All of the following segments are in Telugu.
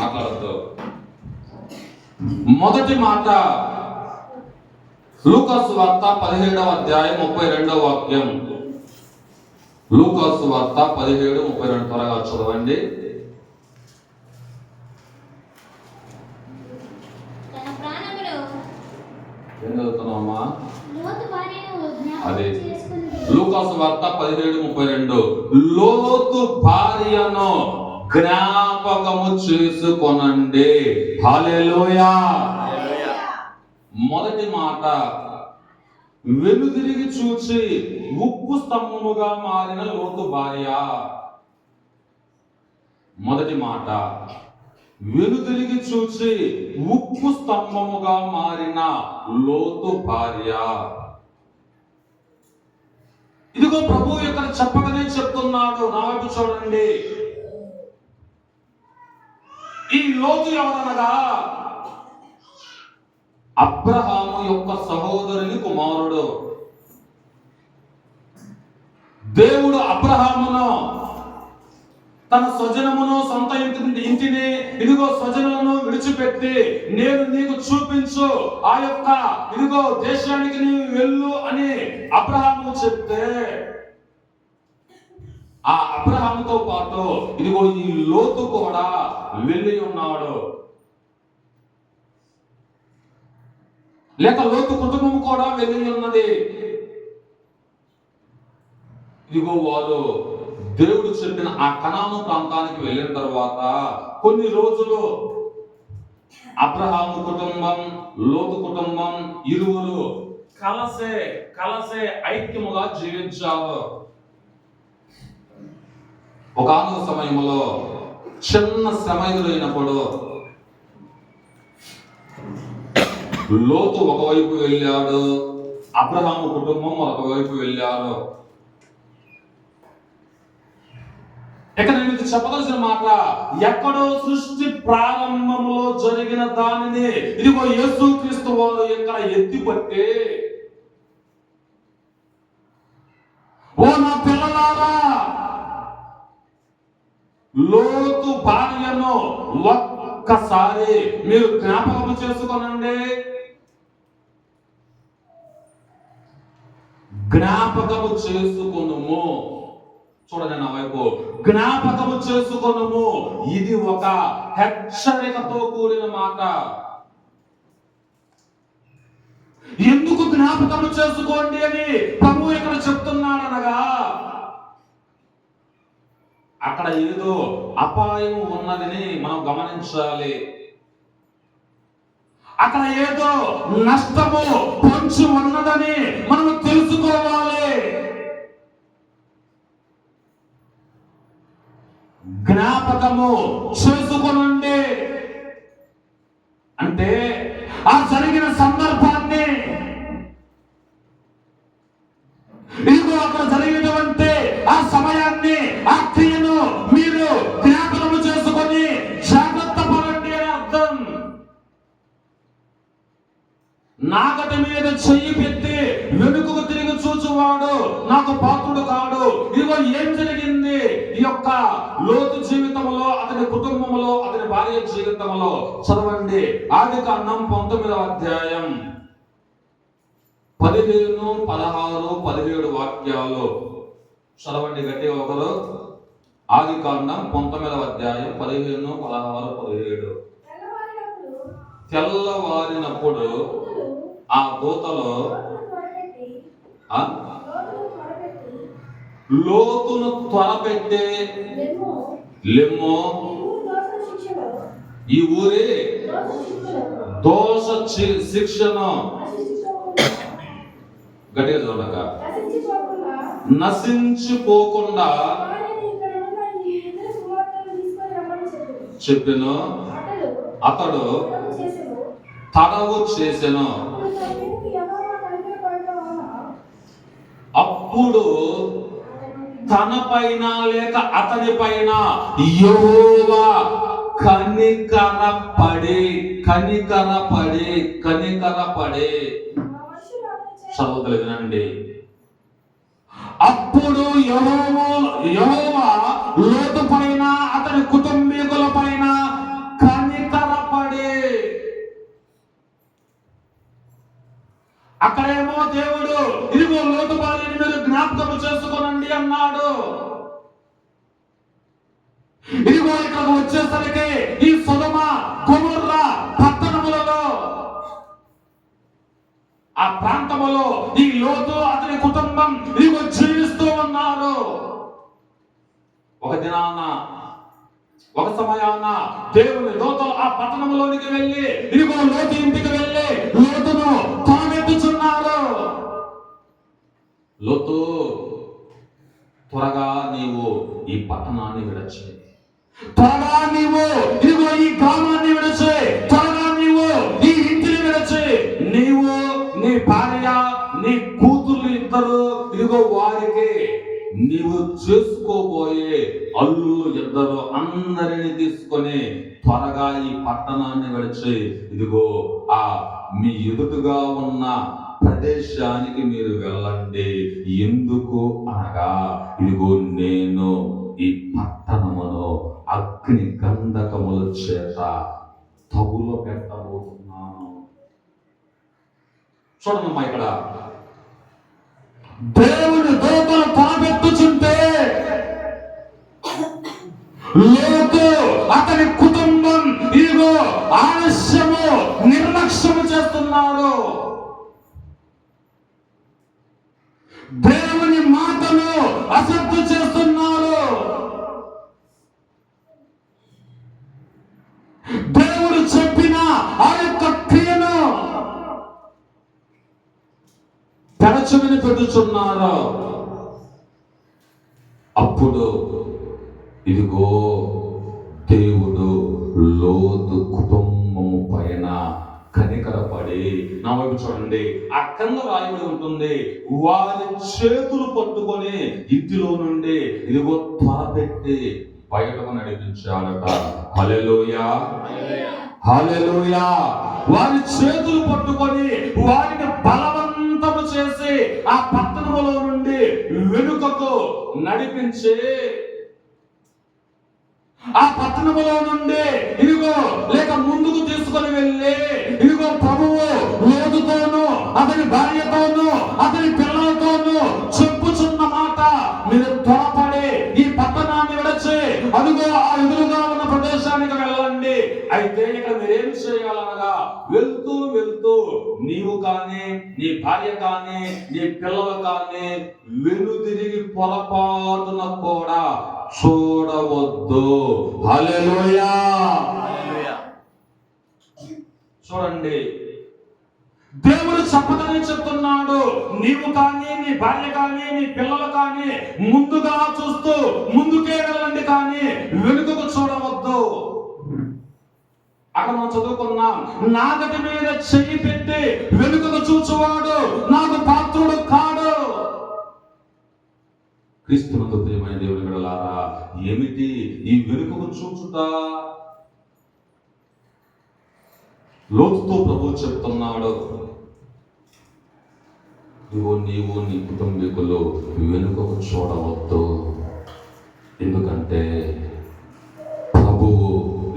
మాట్లాడద్దు. మొదటి మాట లూకాసు వార్త పదిహేడవ అధ్యాయం ముప్పై రెండవ వాక్యం. లూకాసు వార్త పదిహేడు ముప్పై రెండు త్వరగా చదవండి. ఏం చదువుతున్నామా అదే. లూకాసు వార్త పదిహేడు ముప్పై రెండు. లోతు భార్యను జ్ఞాపకము చేసుకొనండి. మొదటి మాట వెనుదిరిగి చూచి ఉప్పు స్తంభముగా మారిన లోతు భార్య. మొదటి మాట వెనుదిరిగి చూచి ఉప్పు స్తంభముగా మారిన లోతు భార్య. ఇదిగో ప్రభు ఇక్కడ చెప్పకనే చెప్తున్నాడు. నా వైపు చూడండి. ఈ లోతు ఎవరనగా? అబ్రహాము యొక్క సహోదరుని కుమారుడు. దేవుడు అబ్రహామును తన స్వజనమును సొంత ఇంటి ఇంటిని ఇదిగో స్వజనమును విడిచిపెట్టి నేను నీకు చూపించు ఆ యొక్క ఇదిగో దేశానికి నీవు వెళ్ళు అని అబ్రహాము చెప్తే ఆ అబ్రహాముతో పాటు ఇదిగో ఈ లోతు కూడా వెళ్ళి ఉన్నాడు. లేక లోతు కుటుంబం కూడా వెళ్ళి ఉన్నది. ఇదిగో వారు దేవుడు చెప్పిన ఆ కణాను ప్రాంతానికి వెళ్ళిన తర్వాత కొన్ని రోజులు అబ్రహాము కుటుంబం లోతు కుటుంబం ఇరువురు కలసే కలసే ఐక్యముగా జీవించారు. ఒకనొక సమయంలో చిన్న శ్రమ లోతు ఒకవైపు వెళ్ళాడు అబ్రహాము కుటుంబం ఒకవైపు వెళ్ళారు. ఇక్కడ నేను మీకు చెప్పదలసిన మాట ఎక్కడో సృష్టి ప్రారంభంలో జరిగిన దానిని ఇదిగో యేసు క్రీస్తు వారు ఇక్కడ ఎత్తిపట్టే? ఓ నా పిల్లలారా లోతు భార్యను ఒక్కసారి మీరు జ్ఞాపకం చేసుకోనండి. జ్ఞాపకము చేసుకునుము. చూడండి నా వైపు. జ్ఞాపకము చేసుకునుము. ఇది ఒక హెచ్చరికతో కూడిన మాట. ఎందుకు జ్ఞాపకము చేసుకోండి అని ప్రభు ఇక్కడ చెప్తున్నాడు అనగా అక్కడ ఏదో అపాయం ఉన్నదని మనం గమనించాలి. అక్కడ ఏదో నష్టము పొంచి ఉన్నదని మనం తెలుసుకోవాలి. జ్ఞాపకము చేసుకునండి. అంటే ఆ జరిగిన సందర్భం వాడు నాకు పాత్రుడు కాడు. ఇదిగో ఏం జరిగింది? ఈ యొక్క లోతు జీవితంలో అతని కుటుంబంలో అతని భార్య జీవితంలో చదవండి. ఆది కాండం పంతొమ్మిదవ అధ్యాయం. పదిహేను పదహారు పదిహేడు వాక్యాలు. చదవండి గట్టి ఒకరు. ఆది కాండం పంతొమ్మిదవ అధ్యాయం పదిహేను పదహారు పదిహేడు. తెల్లవారినప్పుడు ఆ దూతలో లోతును త్వరపెట్టి లెమ్ము ఈ ఊరు దోష శిక్షను గట్టిగా చూడక. నశించిపోకుండా. చెప్పెను. అతడు తడవు చేసెను అప్పుడు తన పైన లేక అతని పైన యహోవా కనికర పడే కనికర పడే కనికర పడే చదవగలిగినండి అప్పుడు లోతు పైన అతని కుటుంబీకుల పైన కనికర పడే అక్కడేమో దేవుడు ఇదిగో లోతు బాలిన చేసుకోనండి అన్నాడు. ఇదిగో ఇక్కడికి వచ్చేసరికి ఈ సుధమ కుమర్ర పట్టణములలో ఆ ప్రాంతములో ఈ లోతు అతని కుటుంబం ఇదిగో జీవిస్తూ ఉన్నారు. ఒక దినాన ఒక సమయాన దేవుని లోతు ఆ పట్టణంలోనికి వెళ్ళి ఇదిగో లోతు ఇంటికి వెళ్ళి లోతును తామెత్తుచున్నారు లోతు త్వరగా నీవు ఈ పట్టణాన్ని విడచే. త్వరగా నీవు ఇదిగో ఈ గ్రామాన్ని విడచే. త్వరగా నీవు ఈ ఇంటిని విడచే. నీవు నీ భార్య నీ కూతురు ఇద్దరు ఇదిగో వారికి. నీవు చేసుకోబోయే అల్లులు ఇద్దరు అందరిని తీసుకొని త్వరగా ఈ పట్టణాన్ని విడిచి. ఇదిగో ఆ మీ ఎదుటగా ఉన్న ప్రదేశానికి మీరు వెళ్ళండి. ఎందుకు అనగా ఇదిగో నేను ఈ పట్టణమును అగ్ని గంధకముల చేత తగులో పెట్టబోతున్నాను. చూడమ్మా ఇక్కడ. దేవుడు దూతలు పాపెత్తుచుంటే లోకు అతని కుటుంబం ఇదిగో ఆలస్యము నిర్లక్ష్యము చేస్తున్నారు. దేవుని మాటను అసత్తు చేస్తున్నారు. దేవుడు చెప్పిన ఆ యొక్క క్రియను పెడచువిని పెట్టుచున్నారు అప్పుడు ఇదిగో దేవుడు లోతు కుటుంబం కనికరపడి నా వైపు చూడండి ఆ రాయబడి ఉంటుంది. వారి చేతులు పట్టుకొని ఇంటిలో నుండి ఇదిగో త్వరపెట్టి బయటకు నడిపించాడట. హల్లెలూయా. హల్లెలూయా. వారి చేతులు పట్టుకొని వారిని బలవంతము చేసి ఆ పట్టణములో నుండి వెనుకకు నడిపించి ఆ పట్టణములో నుండి ఇదిగో పొరపాటున కూడా చూడవద్దు. హల్లెలూయా. చూడండి. దేవుడు చెప్పదని చెప్తున్నాడు. నీవు కానీ నీ భార్య కానీ నీ పిల్లలు కానీ ముందుగా చూస్తూ ముందుకే వెళ్ళండి కానీ వెనుకకు చూడవద్దు. అక్కడ మనం చదువుకున్నాం నాగటి మీద చెయ్యి పెట్టి వెనుకకు చూచువాడు నాకు పాత్రుడు కాడు. క్రీస్తునందు ప్రియమైన దేవుని గడలారా ఏమిటి ఈ వెనుకకు చూచుట? లోతుతో ప్రభు చెప్తున్నాడు. ఇదిగో నీవు నీ కుటుంబీకులు వెనుకకు చూడవద్దు. ఎందుకంటే ప్రభువు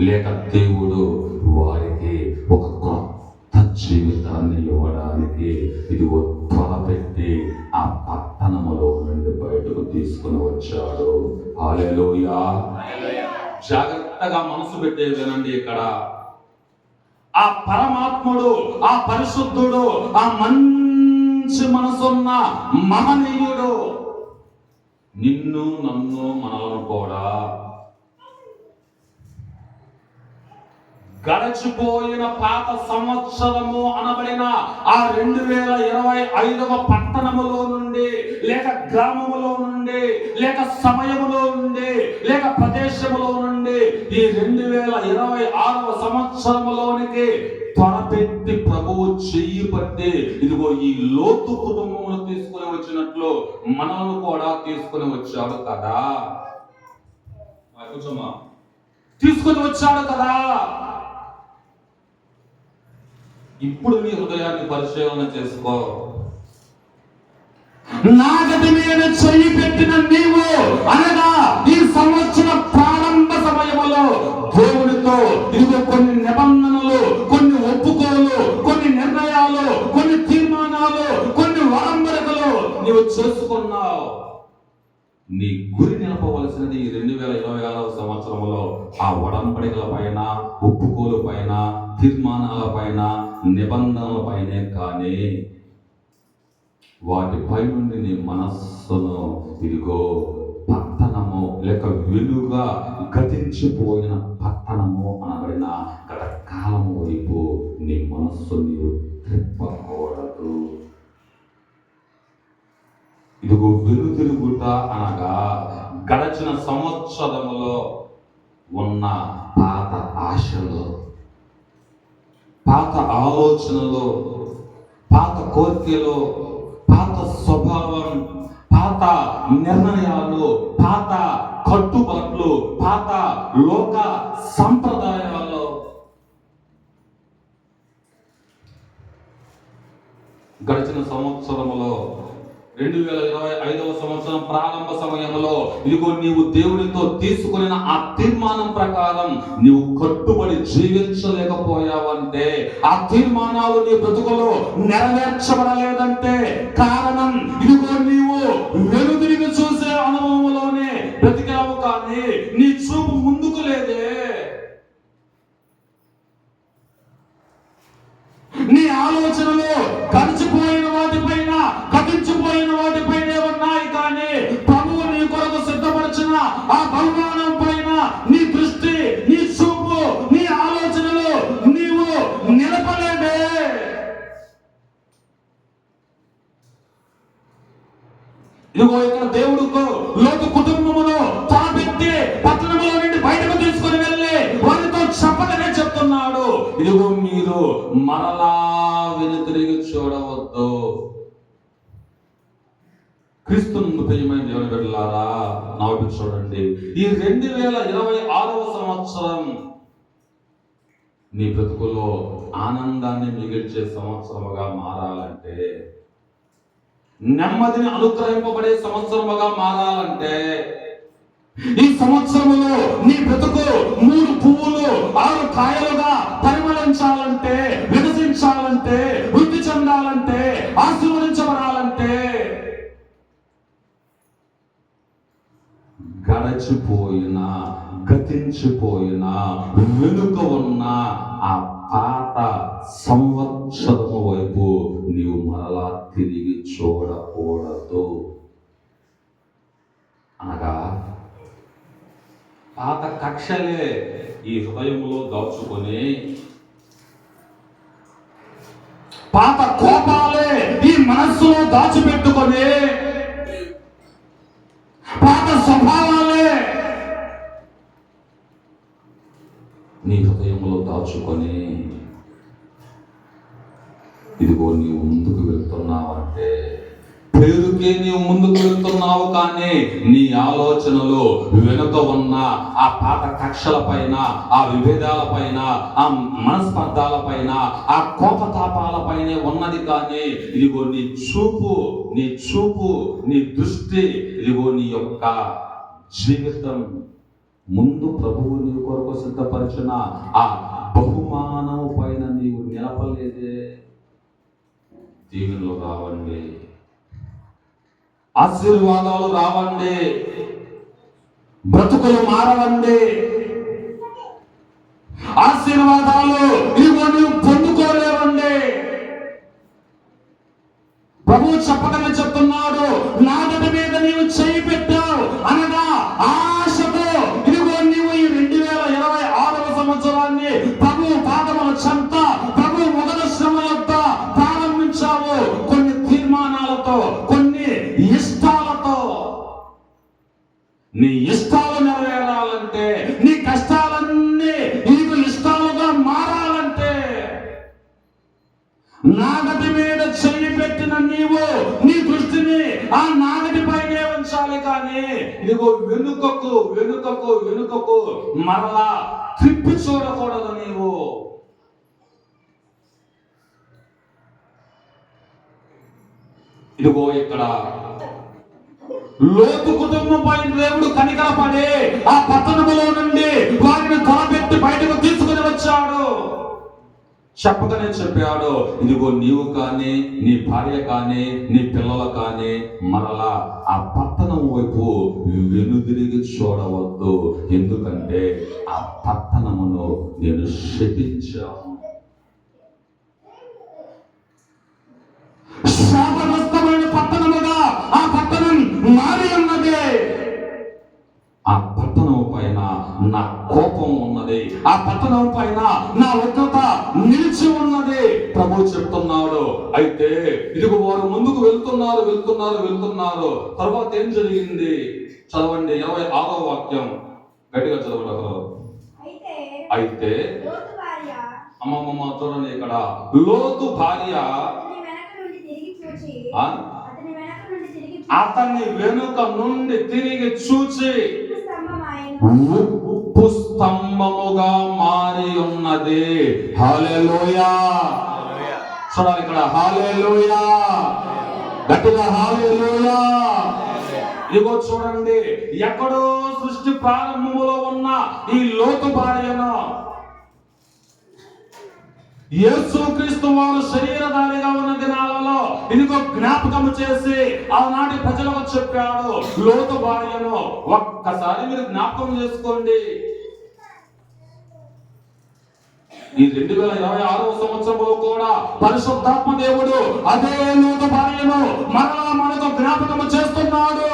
లేక దేవుడు వారికి ఒక కొత్త జీవితాన్ని ఇవ్వడానికి ఇదిగో త్వరపెట్టి ఆ పట్టణములో నుండి తీసుకుని వచ్చాడు హాలెలూయా జాగ్రత్తగా మనసు పెట్టే వినండి ఇక్కడ. ఆ పరమాత్ముడు ఆ పరిశుద్ధుడు ఆ మంచి మనసున్న మహనీయుడు నిన్ను నన్ను మనలను కూడా గడచిపోయిన పాత సంవత్సరము అనబడిన ఆ రెండు వేల ఇరవై ఐదవ పట్టణములో నుండి లేక గ్రామములో నుండి లేక సమయములో నుండి లేక ప్రదేశములో నుండి ఈ రెండు వేల ఇరవై ఆరవ సంవత్సరములోనికి త్వరపెట్టి ప్రభువు చెయ్యి పట్టి ఇదిగో ఈ లోతు కుటుంబమును తీసుకుని వచ్చినట్లు మనల్ని కూడా తీసుకుని వచ్చాడు కదా. ఆ, తీసుకుని వచ్చాడు కదా. ఇప్పుడు నీ హృదయాన్ని పరిశీలన చేసుకో. నాగటి మీద చెయ్యి పెట్టిన నీవు అనగా ఈ సంవత్సర ప్రారంభ సమయంలో దేవుడితో ఇదిగో కొన్ని నిబంధనలు కొన్ని ఒప్పుకోలు కొన్ని నిర్ణయాలు కొన్ని తీర్మానాలు నీవు చేసుకున్నావు. నీ గురి నిలపవలసినది రెండు వేల ఇరవై ఆరవ సంవత్సరంలో ఆ ఒడంబడికల పైన ఒప్పుకోలు పైన తీర్మానాల పైన నిబంధనల పైనే కానీ వాటిపై నుండి నీ మనస్సును ఇదిగో పట్టణము లేక వెలుగా గతించిపోయిన పట్టణము అనబడిన గత కాలము వైపు నీ మనస్సు నీవు తిప్పకూడదు ఇదిగో వెలుతిరుగుట అనగా గడచిన సంవత్సరములో ఉన్న పాత ఆశలు పాత ఆలోచనలు పాత కోరికలు పాత స్వభావం పాత నిర్ణయాలు పాత కట్టుబాట్లు పాత లోక సంప్రదాయాలు గడిచిన సంవత్సరంలో రెండు వేల ఇరవై ఐదవ సంవత్సరం ప్రారంభ సమయంలో ఇదిగో నీవు దేవునితో తీసుకుని ఆ తీర్మానం ప్రకారం నీవు కట్టుబడి జీవించలేకపోయావంటే ఆ తీర్మానాలు నీ బ్రతుకులో నెరవేర్చబడలేదంటే కారణం ఇదిగో నీవు గతించిపోయిన వాటిపైన ఉన్నాయి కానీ ప్రభువు నీ కొరకు సిద్ధపరిచిన ఆ బహుమానం పైన నీ దృష్టి నీ చూపు నీ ఆలోచనలు నీవు నిలపలేదే ఇదిగో ఇక్కడ దేవుడుకు లోతు కుటుంబమును తలపెట్టి పట్టణంలో నుండి బయటకు తీసుకొని వెళ్ళి వారితో చెప్పదనే చెప్తున్నాడు. ఇదిగో మీరు మరలా వెనుతిరిగి చూడవద్దు. క్రీస్తునందు ప్రియమైన దేవుని బిడ్డలారా నా చూడండి. ఈ రెండు వేల ఇరవై ఆరవ సంవత్సరం నీ బ్రతుకులో ఆనందాన్ని మిగిల్చే సంవత్సరముగా మారాలంటే నెమ్మదిని అనుగ్రహింపబడే సంవత్సరముగా మారాలంటే ఈ సంవత్సరములో నీ బ్రతుకు మూడు పువ్వులు ఆరు కాయలుగా పరిమళించాలంటే వికసించాలంటే వృద్ధి చెందాలంటే ఆశ అలచిపోయినా గతించిపోయిన వెనుక ఉన్న ఆ పాత సంవత్సరము వైపు నీవు మరలా తిరిగి చూడకూడదు. అనగా పాత కక్షలే ఈ హృదయంలో దాచుకొని పాత కోపాలే ఈ మనస్సులో దాచిపెట్టుకొని పాత స్వభావాలే నీ హృదయంలో దాచుకొని ఇదిగో నీవు ముందుకు వెళ్తున్నావంటే పేరుకే నీవు ముందుకు వెళ్తున్నావు కానీ నీ ఆలోచనలు వెనుక ఉన్న ఆ పాత కక్షల పైన ఆ విభేదాల పైన ఆ మనస్పర్ధాల పైన ఆ కోపతాపాల పైనే ఉన్నది కానీ ఇదిగో నీ చూపు నీ చూపు నీ దృష్టి ఇదిగో నీ యొక్క జీవితం ముందు ప్రభువు నీ కొరకు సిద్ధపరిచిన ఆ బహుమానం పైన నీవు నిలపలేదే దీవెనలు రావండి. ఆశీర్వాదాలు రావండి. బ్రతుకులు మారవండి. ఆశీర్వాదాలు ఇదిగో నీవు పొందుకోలేవండి. ప్రభు చెప్పకనే చెప్తున్నాడు నాదటి మీద నీవు చేయి పెట్టావు అనగా ఆ ఇదిగో వెనుకకు వెనుకకు వెనుకకు మరలా త్రిప్పి చూడకూడదు నీవు. ఇదిగో ఇక్కడ. లోతు కుటుంబం పైన దేవుడు కనికరపడి ఆ పట్టణములో నుండి వారిని తలపెట్టి బయటకు తీసుకుని వచ్చాడు. చెప్పకనే చెప్పాడు ఇదిగో నీవు కానీ నీ భార్య కానీ నీ పిల్లలు కానీ మరలా ఆ పట్టణం వైపు వెనుదిరిగి చూడవద్దు. ఎందుకంటే ఆ పట్టణమును నేను శపించాను శాపగ్రస్తమైన పట్టణముగా ఆ పట్టణం మారి ఉన్నదే. ఆ పట్టణం పైన నా కోపం ఉన్నది ఆ పట్టణం పైన నా ఉగ్రత నిలిచి ఉన్నది. ప్రభు చెప్తున్నాడు అయితే ఇదిగో వారు ముందుకు వెళ్తున్నారు వెళ్తున్నారు వెళ్తున్నారు. తర్వాత ఏం జరిగింది? చదవండి ఇరవై ఆరో వాక్యం. గట్టిగా చదవండి. అయితే అమ్మమ్మ చూడండి ఇక్కడ. లోతు భార్య అతని వెనక నుండి తిరిగి చూచి హాలెలూయా. చూడాలి ఇక్కడ హాలెలూయా. గట్టిగా హాలెలూయా. ఇదిగో చూడండి ఎక్కడో సృష్టి ప్రారంభములో ఉన్న ఈ లోతు భార్యను యేసుక్రీస్తు వారు శరీరధారిగా ఉన్న దినాలలో ఇదిగో జ్ఞాపకం చేసి ఆనాటి ప్రజలకు చెప్పాడు లోతు భార్యను ఒక్కసారి మీరు జ్ఞాపకం చేసుకోండి. ఈ రెండు వేల ఇరవై ఆరవ సంవత్సరంలో కూడా పరిశుద్ధాత్మ దేవుడు అదే లోతు భార్యను మరలా మనకు జ్ఞాపకము చేస్తున్నాడు.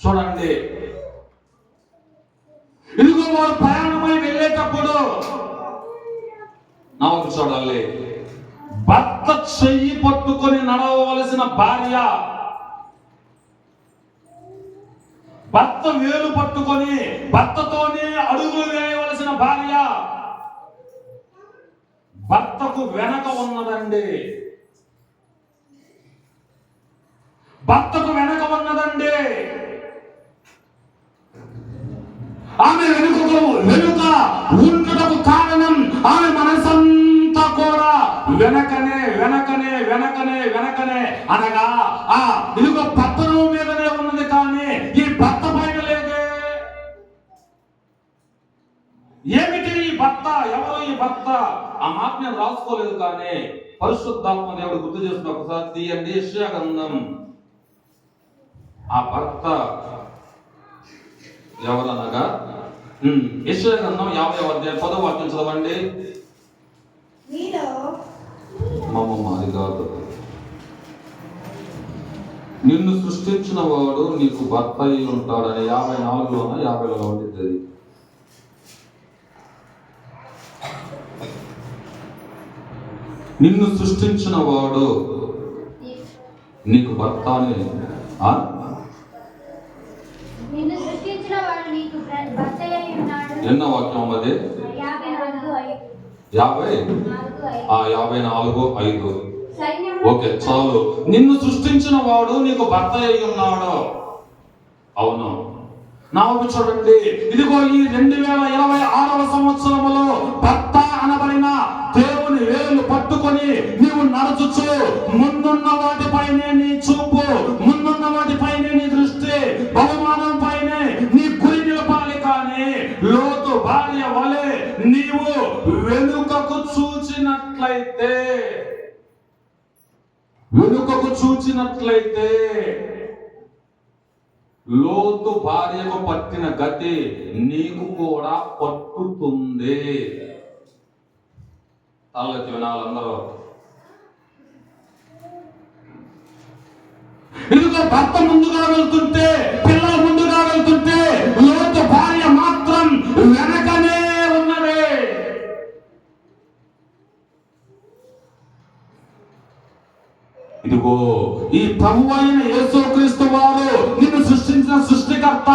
చూడండి. ఇదిగో వారు ప్రయాణమై వెళ్ళేటప్పుడు నవ్వు చూడాలి. భర్త చెయ్యి పట్టుకొని నడవవలసిన భార్య భర్త వేలు పట్టుకొని భర్తతోనే అడుగులు వేయవలసిన భార్య. భర్తకు వెనక ఉన్నదండి. భర్తకు వెనక ఉన్నదండి. ఆమె వెనుకకు వెనుక ఉండటకు కారణం ఆమె మనసంతా కూడా వెనకనే వెనకనే వెనకనే వెనకనే అనగా ఆ ఇదిగో పట్టణం ఏమిటి ఈ భర్త? ఎవరు ఈ భర్త? ఆ మాట నేను రాసుకోలేదు కానీ పరిశుద్ధాత్మ దేవుడు గుర్తు చేసిన ఒకసారి తీయండి. గ్రంథం. ఆ భర్త ఎవరనగా? గ్రంథం యాభై అధ్యాయం పదో వాక్యం చదవండి. కాదు. నిన్ను సృష్టించిన వాడు నీకు భర్త అయి ఉంటాడని యాభై నాలుగులోన యాభైలో ఉంటుంది నిన్ను సృష్టించిన వాడు నీకు భర్త అని ఎన్నో వాక్యం అది? యాభై ఆ యాభై నాలుగు ఐదు. ఓకే చాలు. నిన్ను సృష్టించిన వాడు నీకు భర్త అయి ఉన్నాడు. అవును. నా చూడండి. ఇదిగో ఈ రెండు వేల ఇరవై ఆరవ సంవత్సరములో భర్త అనబడిన దేవుని వేలు పట్టుకొని నీవు నడుచుచు. ముందున్న వాటిపైనే నీ చూపు ముందున్న వాటిపైనే నీ దృష్టి బహుమానం పైనే నీ గురి నిలపాలి కానీ లోతు భార్య వలె నీవు వెనుకకు చూచినట్లయితే వెనుకకు చూచినట్లయితే లోతు భార్యకు పట్టిన గతి నీకు కూడా పట్టుతుంది. తలెత్తి వినాలందరూ ఇదిగో భర్త ముందుగా వెళ్తుంటే పిల్లలు ముందుగా వెళ్తుంటే లోతు భార్య మాత్రం వెనకనే ఉన్నది. ఇదిగో ఈ ప్రభు అయిన యేసుక్రీస్తు వారు నిన్ను సృష్టించిన సృష్టికర్త.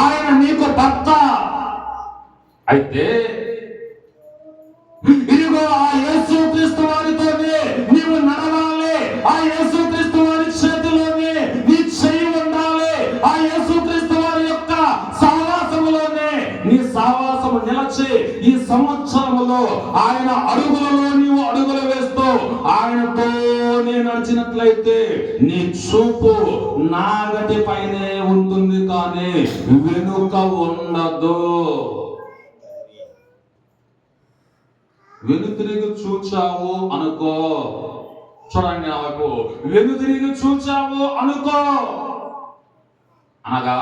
ఆయన నీకు భర్త. అయితే ఇదిగో ఆ యేసు క్రీస్తు వారితోనే నీవు నడవాలి. ఆ యేసు క్రీస్తు వారి చేతిలోనే నీ చెయ్యి ఉండాలి. ఆ యేసు క్రీస్తు వారి యొక్క సావాసములోనే నీ సావాసము నిలచి ఈ సంవత్సరములో ఆయన అడుగులలో నీవు అడుగులు వేస్తూ ఆయనతో నీ నడిచినట్లయితే నీ చూపు నాగటి పైనే ఉంటుంది కానీ వెనుక ఉండదు. వెనుతిరిగి చూచావు అనుకో. చూడండి నా వైపు వెనుతిరిగి చూచావు అనుకో. అనగా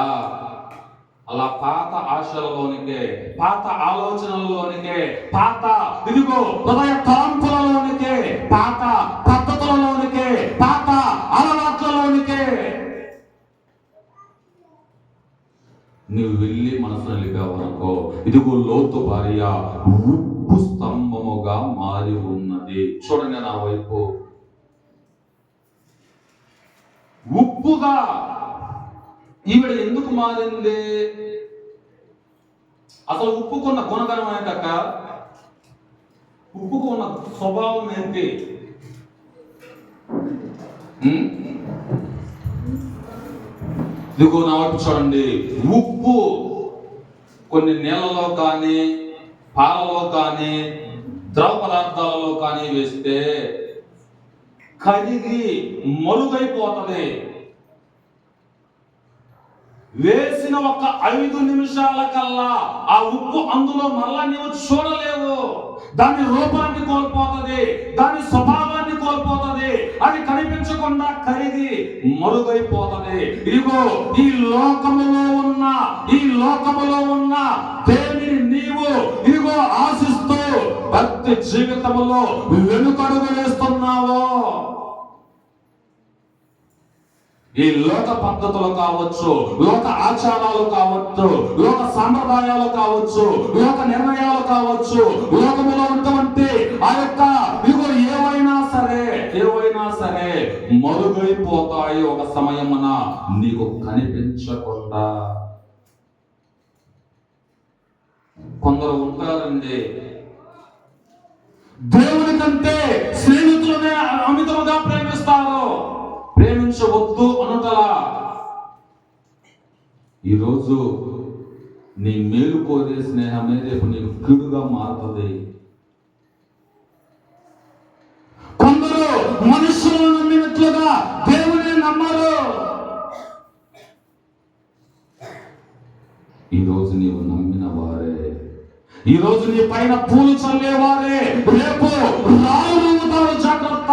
అలా పాత ఆశలలోనికే పాత ఆలోచనలలోనికే పాత ఇదిగో హృదయ తలంపులలోనికే పాత పద్ధతులలోనికే పాత అలవాట్లలోనికే. నువ్వు వెళ్ళి మనసు నిలిపావనుకో ఇదిగో లోతు భార్య ఉప్పు స్తంభముగా మారి ఉన్నది. చూడండి నా వైపు. ఉప్పుగా ఈవిడ ఎందుకు మారింది? అసలు ఉప్పుకున్న గుణగణం ఏంటక్క ఉప్పుకున్న స్వభావం ఏంటి? ఇదిగో నా వైపు చూడండి. ఉప్పు కొన్ని నీళ్ళలో కానీ పాలలో కానీ ద్రవ పదార్థాలలో కానీ వేస్తే కరిగి మరుగైపోతుంది. వేసిన ఒక ఐదు నిమిషాల కల్లా ఆ ఉప్పు అందులో మళ్ళా నీవు చూడలేవు. దాని రూపాన్ని కోల్పోతుంది దాని స్వభావాన్ని కోల్పోతుంది. అది కనిపించకుండా కరిగి మరుగైపోతుంది. ఇదిగో ఈ లోకములో ఉన్న ఈ లోకములో ఉన్న దేనిని నీవు ఇదిగో ఆశ భక్తి జీవితంలో వెనుకడుగు వేస్తున్నావో? ఈ లోక పద్ధతులు కావచ్చు లోక ఆచారాలు కావచ్చు లోక సాంప్రదాయాలు కావచ్చు లోక నిర్ణయాలు కావచ్చు లోకములో ఉన్నటువంటి ఆ యొక్క ఇగో ఏవైనా సరే ఏవైనా సరే మరుగైపోతాయి ఒక సమయమున నీకు కనిపించకుండా. కొందరు ఉంటారండి దేవుని కంటే స్నేహితులనే అమితముగా ప్రేమిస్తారు. ప్రేమించవద్దు అనుటలా ఈరోజు నీ మేలు కోరే స్నేహమే రేపు నీకు కీడుగా మారుతుంది. కొందరు మనుషులను నమ్మినట్లుగా దేవుని నమ్మరు. ఈరోజు నీవు నమ్మిన వారే. ఈ రోజు నీ పైన పూలు చల్లేవారే. రేపు రాళ్ళు జాగ్రత్త.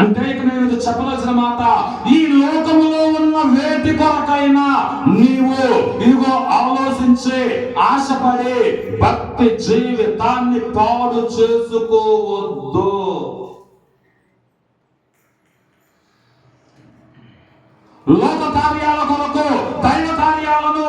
అంటే ఇక నేను చెప్పవలసిన మాట ఈ లోకములో ఉన్న వేటి కొరకైనా నీవు ఇదిగో ఆలోచించి ఆశపడి భక్తి జీవితాన్ని పాడు చేసుకోవద్దు. లోక కార్యాల కొరకు దైవ కార్యాలను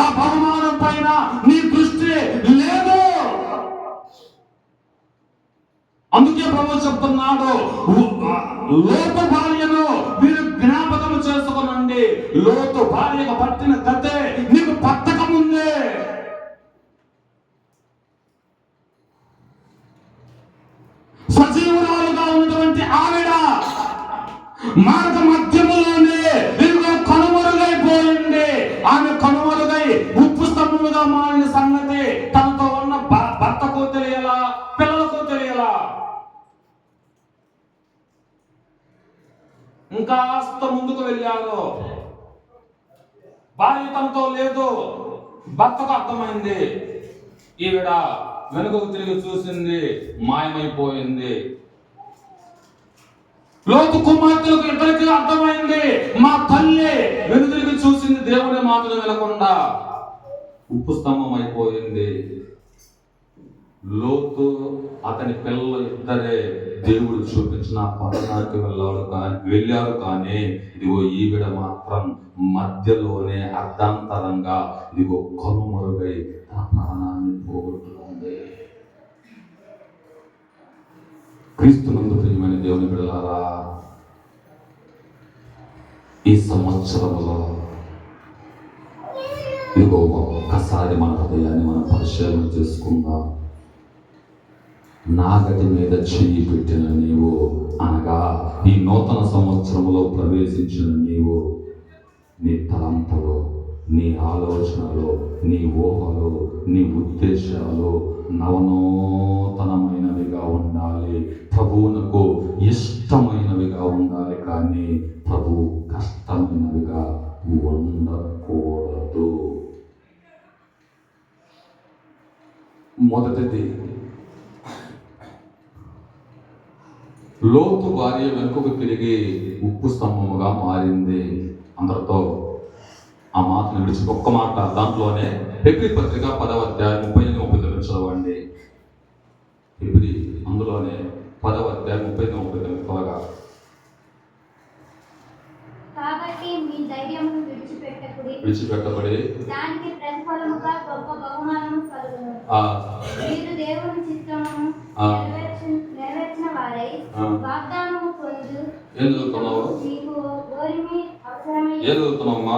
ఆ బహుమానం పైన నీ దృష్టి లేదు. అందుకే ప్రభు చెప్తున్నాడు లోతు భార్యను మీరు జ్ఞాపకం చేసుకోనండి. లోతు భార్యకు పట్టిన కథే నీకు పట్టకముందే. సజీవురాలుగా ఉన్నటువంటి ఆవిడ మార్గ మధ్యములో మారిన సంగతి తనతో ఉన్న భర్తకు తెలియలా పిల్లలకు తెలియాలా ఇంకా ఆస్త ముందుకు వెళ్ళారు. భార్య తనతో లేదు. భర్తకు అర్థమైంది. ఈవిడ వెనుకకు తిరిగి చూసింది మాయమైపోయింది. లోతు కుమార్తెలకు ఇద్దరికి అర్థమైంది. మా తల్లి వెనుదిరిగి చూసింది దేవుని మాటలు వినకుండా. ఉప్పు స్తంభం అయిపోయింది లోతు అతని పిల్లలు ఇద్దరే దేవుడు చూపించిన పట్టణానికి వెళ్ళాడు కానీ వెళ్ళారు కానీ ఇదిగో ఈవిడ మాత్రం మధ్యలోనే అర్ధాంతరంగా ఇదిగో కనుమరుగై తన ప్రాణాన్ని పోగొట్టుకుంది. క్రీస్తునందు ప్రియమైన దేవుని బిడలారా ఈ సంవత్సరంలో ఇదిగో ఒక్కసారి మన హృదయాన్ని మనం పరిశీలన చేసుకుందాం. నాగటి మీద చెయ్యి పెట్టిన నీవు అనగా ఈ నూతన సంవత్సరంలో ప్రవేశించిన నీవు నీ తలంతలో నీ ఆలోచనలో నీ ఊహలు నీ ఉద్దేశాలు నవనూతనమైనవిగా ఉండాలి. ప్రభువునకు ఇష్టమైనవిగా ఉండాలి కానీ ప్రభు కష్టమైనవిగా ఉండకూడదు. మొదటిది. లోతు భార్య వెనుకకు తిరిగి ఉప్పు స్తంభముగా మారింది అందరితో. ఆ మాటను విడిచి ఒక్క మాట దాంట్లోనే హెబ్రి పత్రిక పదవ అధ్యాయం ముప్పై ఎనిమిది ముప్పై తొమ్మిది చదవండి. హెబ్రి అందులోనే పదవ అధ్యాయం ముప్పై ఎనిమిది ముప్పై తొమ్మిది త్వరగా కాబట్టి మీ ధైర్యం విడిచిపెట్టకుడి విడిచిపెట్టబడి దానికి ప్రతిఫలముగా గొప్ప బహుమానము కలుగును. మీరు దేవుని చిత్తమును. నెరవేర్చిన వారై. వాగ్దానము పొందు. ఏం చదువుతున్నావు? మీకు ఓరిమి అవసరమై ఏం చదువుతున్నావమ్మా?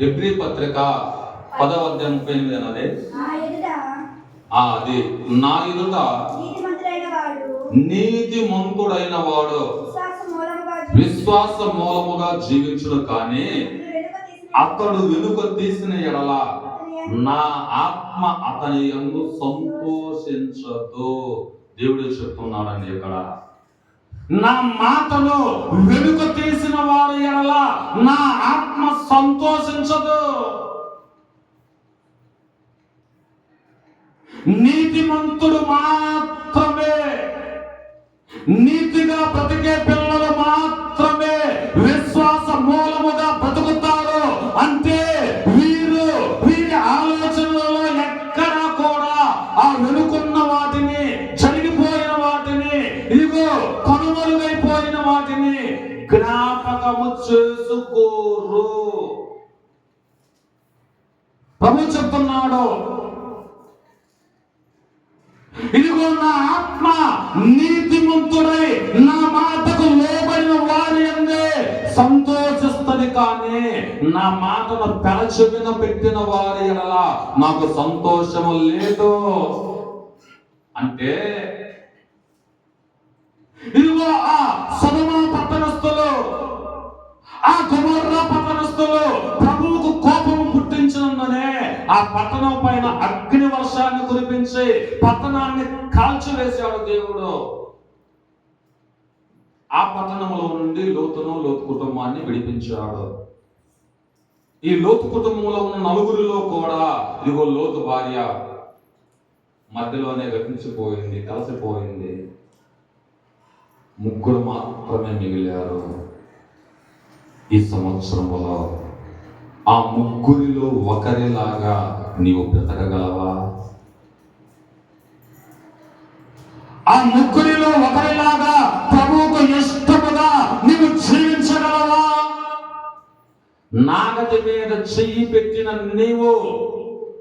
ఎబ్రి పత్రిక పదవ అధ్యాయం ముప్పై ఎనిమిది అన్నది. అది. నా ఎదుట వాడు. నీతిమంతుడైన వాడు. విశ్వాస మూలముగా విశ్వాస కానీ అతడు వెనుక తీసిన ఎడల నా ఆత్మ అతని ఎందు సంతోషించదు. దేవుడు చెప్తున్నాడండి ఇక్కడ. నా మాటను వెనుక తీసిన వారి ఎడల నా ఆత్మ సంతోషించదు. నీతిమంతుడు మాత్రమే నీతిగా బ్రతికే పిల్లలు మాత్రమే ఉన్నాడు ఇదిగో నా ఆత్మ నీతిమంతుడై నా మాటకు లోబడిన వారి అందే సంతోషిస్తుంది కానీ నా మాటను పెరచుమిన పెట్టిన వారి ఎడల నాకు సంతోషము లేదు. అంటే ఇదిగో ఆ సదమా పట్టణస్థులు ఆ కుమార్రా పట్టణస్థులు ప్రభువుకు కోపము పుట్టించినందునే ఆ పట్టణం పైన అగ్ని వర్షాన్ని కురిపించి పట్టణాన్ని కాల్చివేశాడు దేవుడు. ఆ పట్టణంలో నుండి లోతును లోతు కుటుంబాన్ని విడిపించాడు. ఈ లోతు కుటుంబంలో ఉన్న నలుగురిలో కూడా ఇదిగో లోతు భార్య మధ్యలోనే గతించిపోయింది కలిసిపోయింది. ముగ్గురు మాత్రమే మిగిలారు. ఈ సంవత్సరంలో ఆ ముగ్గురిలో ఒకరిలాగా నీవు బ్రతకగలవా? ఆ ముగ్గురిలో ఒకరిలాగా ప్రభువుకు ఇష్టముగా నీవు జీవించగలవా? నాగతి మీద చెయ్యి పెట్టిన నీవు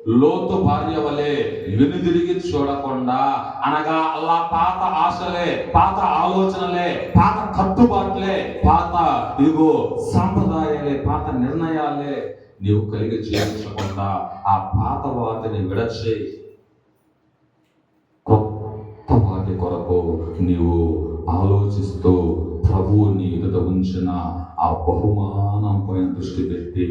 లోతు భార్య వలె వెనుదిరిగి చూడకుండా అనగా అలా పాత ఆశలే పాత ఆలోచనలే పాత కట్టుబాట్లే పాత ఇగో సాంప్రదాయాలే పాత నిర్ణయాలే నీవు కలిగి జీవించకుండా ఆ పాత వాటిని విడచి కొత్త వాటి కొరకు నీవు ఆలోచిస్తూ ప్రభువు నీ ఎదుట ఉంచిన ఆ బహుమానం పైన దృష్టి పెట్టి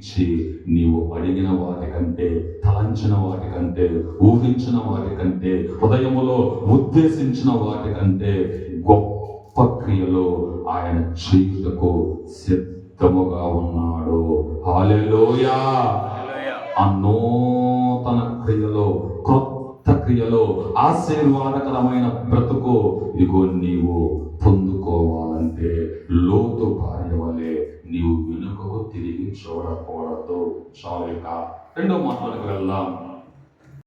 తీర్చి నీవు అడిగిన వాటికంటే తలంచిన వాటికంటే ఊహించిన వాటికంటే హృదయములో ఉద్దేశించిన వాటికంటే గొప్ప క్రియలు ఆయన చేయుటకు సిద్ధముగా ఉన్నాడు. హాలెలూయా ఆ నూతన క్రియలో క్రొత్త క్రియలో ఆశీర్వాదకరమైన బ్రతుకు ఇదిగో నీవు పొందుకోవాలంటే లోతు భార్య వలె నీవు వెనుకకు తిరిగి చూడకూడదు చాలు ఇక. రెండో మాటలకు వెళ్దాం